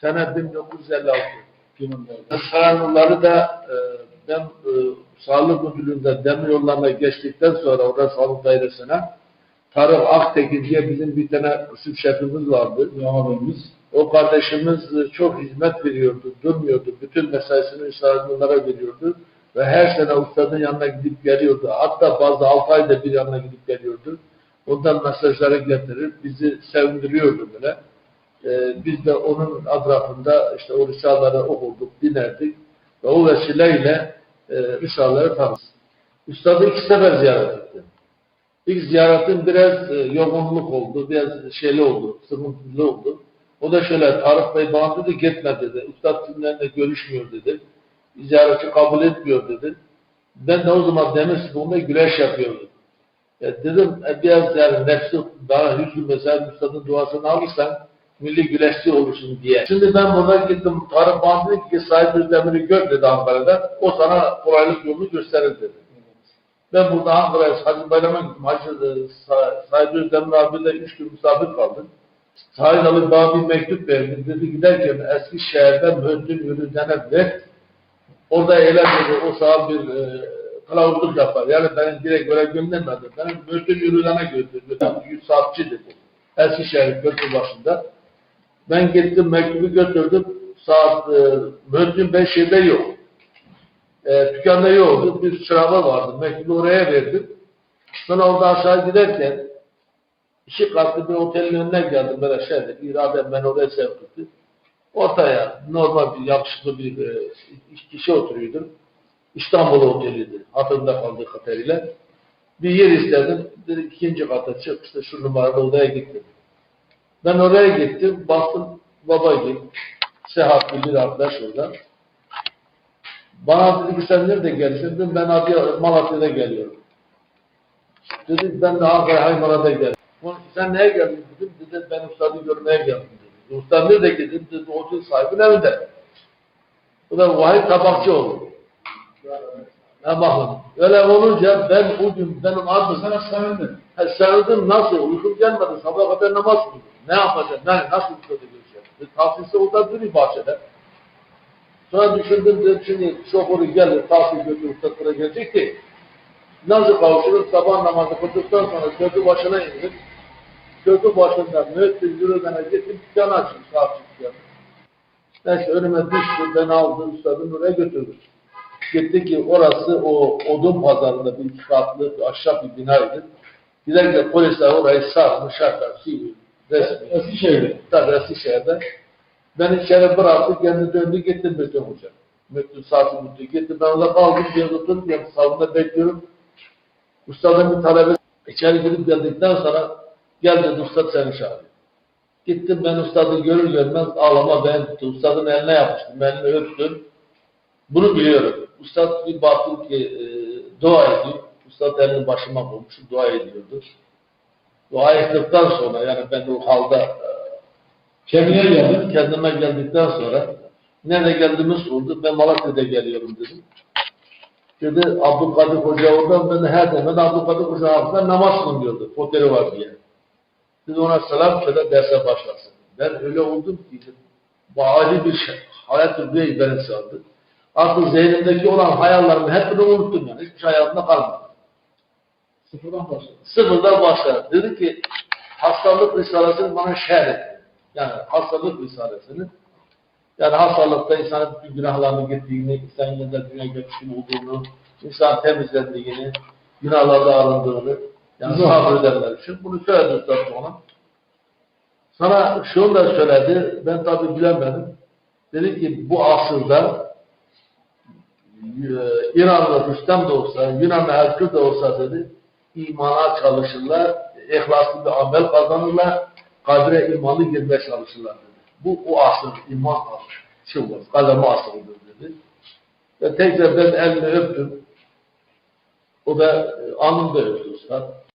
Sene 1956. Saraylıları da e, ben e, Sağlık Müdürlüğü'nde demir yollarına geçtikten sonra orada sağlık dairesine Tarık Aktekin diye bizim bir tane kısım şefimiz vardı. Yamanımız. O kardeşimiz e, çok hizmet veriyordu, durmuyordu. Bütün mesaisini saraylılara veriyordu. Ve her sene ustadın yanına gidip geliyordu. Hatta bazı altı ayda bir yanına gidip geliyordu. Ondan mesajları getirir, bizi sevindiriyordu böyle. Ee, biz de onun atrafında işte o risaleleri okurduk, dinlerdik. Ve o vesileyle e, risaleleri tanıdık. Üstadı iki sefer ziyaret ettim. İlk ziyaretim biraz e, yoğunluk oldu, biraz şeyli oldu, sıkıntılı oldu. O da şöyle, Tarık Bey bana dedi, gitme dedi. Üstad kimlerle görüşmüyor dedi. Ziyareti kabul etmiyor dedi. Ben de o zaman demir sıkılığında güreş yapıyordum. E, dedim e, biraz yani nefsi daha hüznü mesela Üstad'ın duasını alırsan milli güreşçi olursun diye. Şimdi ben burada gittim Tarık bana dedi ki Said Özdemir'i gör dedi Ankara'da. O sana kolaylık yolunu gösterir dedi. Ben burada Ankara'ya Hacı Bayram'a gittim. Hacı e, Sa- Said Özdemir abiyle üç gün misafir kaldım. Said Ali bana bir mektup verdi. Dedi giderken Eskişehir'den Mühendin Yürüden'e ver. Orada eyle dedi. O sana bir e, kılavuzluk yapar. Yani beni direkt böyle göndermedi. Beni Mühendin Yürüden'e götürdü. Yüz saatçi dedi. Eskişehir köprü başında. Ben gittim mektubu götürdüm. Saat e, Mühendin Bey şeyde yok. E, dükkanda yoktu. Bir çırağı vardı. Mektubu oraya verdim. Sonra orada aşağı giderken iki katlı bir otelin önüne geldim böyle şeyde. İrade ben oraya sevk etti. Ortaya normal bir yakışıklı bir e, kişi oturuyordum. İstanbul Oteli'ydi. Hatırımda kaldığı kadarıyla. Bir yer istedim. Dedi ikinci kata çık işte şu numaralı odaya gittim. Ben oraya gittim. Baktım babaydı. Sehatli bir arkadaş orada. Bana dedi ki sen nerede gelirsin? Dedim ben Adıyaman, Malatya'da geliyorum. Dedi ben de Ankara Haymara'da geldim. Sen neye geldin dedim. Dedi ben ustadı görmeye geldim dedi. Usta nerede gittin? Dedi otel sahibinin evinde. Bu da Vahit Tabakçı oldu. Ha bakın. Öyle olunca ben o gün benim adım Sana. Ha, Sarıldım nasıl? Uykum gelmedi. Sabah kadar namaz kıldım. Ne yapacağım? Ben nasıl uykuda göreceğim? Bir tahsilse orada durayım bahçede. Sonra düşündüm dedim şimdi şoförü gelir, tahsil götürüp tatlıra gelecek ki nasıl kavuşuruz? Sabah namazı kıldıktan sonra köprü başına indim. Köprü başında müezzin yürüdene gittim, dükkanı açtım saat dükkanı. Neyse önüme düştü, beni aldı, ustadın oraya götürdü. Gitti ki orası o odun pazarında bir katlı bir ahşap bir binaydı. Giderken polisler orayı sarmış, şartlar, sivil, resmi. Eskişehir'de. Tabii Eskişehir'de. Ben içeri bıraktı, kendi döndü, gittim Metin Hoca. Metin Saati Mutlu. Gittim, ben orada kaldım, bir oturdum, yani salonda bekliyorum. Ustadın bir talebe içeri girip geldikten sonra gel dedi, ustad seni çağırıyor. Gittim ben ustadı görür görmez ağlama ben tuttu. Ustadın eline yapıştım, elini öptüm. Bunu biliyorum. Ustad bir baktım ki e, dua ediyor. Ustad elini başıma koymuş, dua ediyordu. Dua ettikten sonra yani ben o halda e, Kendine geldin. kendime geldikten sonra nerede geldiğimi sordu. Ben Malatya'da geliyorum dedim. Dedi Abdülkadir Hoca oradan ben her zaman Abdülkadir Hoca altında namaz kılıyordu. Oteli var diye. Dedi ona selam söyle derse başlasın. Ben öyle oldum ki acil bir şey. Hayat bir beni sardı. Artık zihnimdeki olan hayallerimi hepsini unuttum yani. Hiçbir şey hayatımda kalmadı. Sıfırdan başladın. Sıfırdan başladı. Dedi ki hastalık risalesini bana şerh et. Yani hastalık risalesini yani hastalıkta insanın bütün günahlarını gittiğini, insan yeniden dünya göçüşün olduğunu, insan temizlendiğini, günahlarda arındığını, yani sabredenler için bunu söyledi Üstad ona. Sana şunu da söyledi, ben tabi bilemedim. Dedi ki bu asırda e, İranlı Rüstem de olsa, Yunanlı Herkül de olsa dedi, imana çalışırlar, ihlaslı bir amel kazanırlar, kadre imanı girmeye çalışırlar dedi. Bu o asır, iman asır, çılgın, kademe asırıdır dedi. Ve tekrar ben elini öptüm. O da e, alnımda öptü usta.